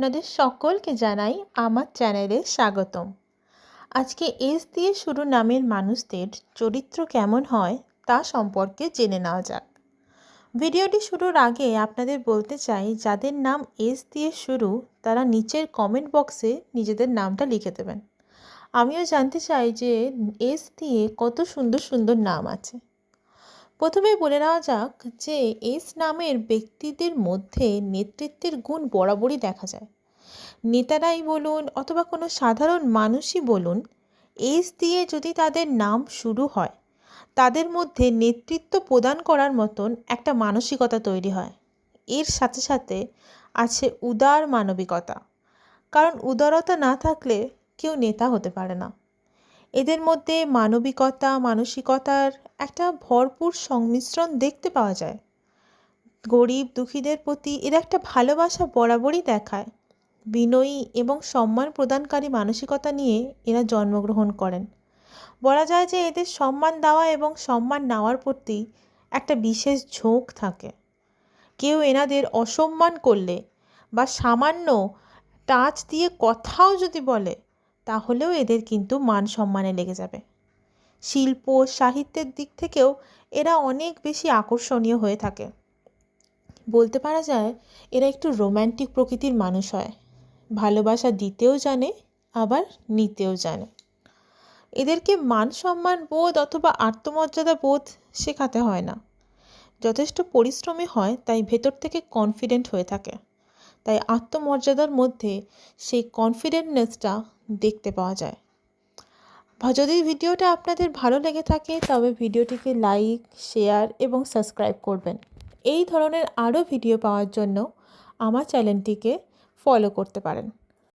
আপনাদের সকলকে জানাই আমার চ্যানেলে স্বাগতম। আজকে এস দিয়ে শুরু নামের মানুষদের চরিত্র কেমন হয় তা সম্পর্কে জেনে নেওয়া যাক। ভিডিওটি শুরুর আগে আপনাদের বলতে চাই, যাদের নাম এস দিয়ে শুরু, তারা নিচের কমেন্ট বক্সে নিজেদের নামটা লিখে দেবেন। আমিও জানতে চাই যে এস দিয়ে কত সুন্দর সুন্দর নাম আছে। প্রথমেই বলে নেওয়া যাক যে এস নামের ব্যক্তিদের মধ্যে নেতৃত্বের গুণ বরাবরই দেখা যায়। নেতারাই বলুন অথবা কোনো সাধারণ মানুষই বলুন, এস দিয়ে যদি তাদের নাম শুরু হয়, তাদের মধ্যে নেতৃত্ব প্রদান করার মতন একটা মানসিকতা তৈরি হয়। এর সাথে সাথে আছে উদার মানবিকতা। কারণ উদারতা না থাকলে কেউ নেতা হতে পারে না। এদের মধ্যে মানবিকতা, মানসিকতার একটা ভরপুর সংমিশ্রণ দেখতে পাওয়া যায়। গরিব দুঃখীদের প্রতি এরা একটা ভালোবাসা বরাবরই দেখায়। বিনয়ী এবং সম্মান প্রদানকারী মানসিকতা নিয়ে এরা জন্মগ্রহণ করেন। বলা যায় যে এদের সম্মান দেওয়া এবং সম্মান নেওয়ার প্রতি একটা বিশেষ ঝোঁক থাকে। কেউ এনাদের অসম্মান করলে বা সামান্য টাচ দিয়ে কথাও যদি বলে তাহলেও এদের কিন্তু মান সম্মানে লেগে যাবে। শিল্প, সাহিত্যের দিক থেকেও এরা অনেক বেশি আকর্ষণীয় হয়ে থাকে। বলতে পারা যায়, এরা একটু রোম্যান্টিক প্রকৃতির মানুষ হয়। ভালোবাসা দিতেও জানে, আবার নিতেও জানে। এদেরকে মান সম্মান বোধ অথবা আত্মমর্যাদা বোধ শেখাতে হয় না। যথেষ্ট পরিশ্রমী হয়, তাই ভেতর থেকে কনফিডেন্ট হয়ে থাকে। তাই আত্মমর্যাদার মধ্যে সেই কনফিডেন্টনেসটা দেখতে পাওয়া যায়। যদি ভিডিওটা আপনাদের ভালো লেগে থাকে, তবে ভিডিওটিকে লাইক শেয়ার এবং সাবস্ক্রাইব করবেন। এই ধরনের আরও ভিডিও পাওয়ার জন্য আমার চ্যানেলটিকে ফলো করতে পারেন।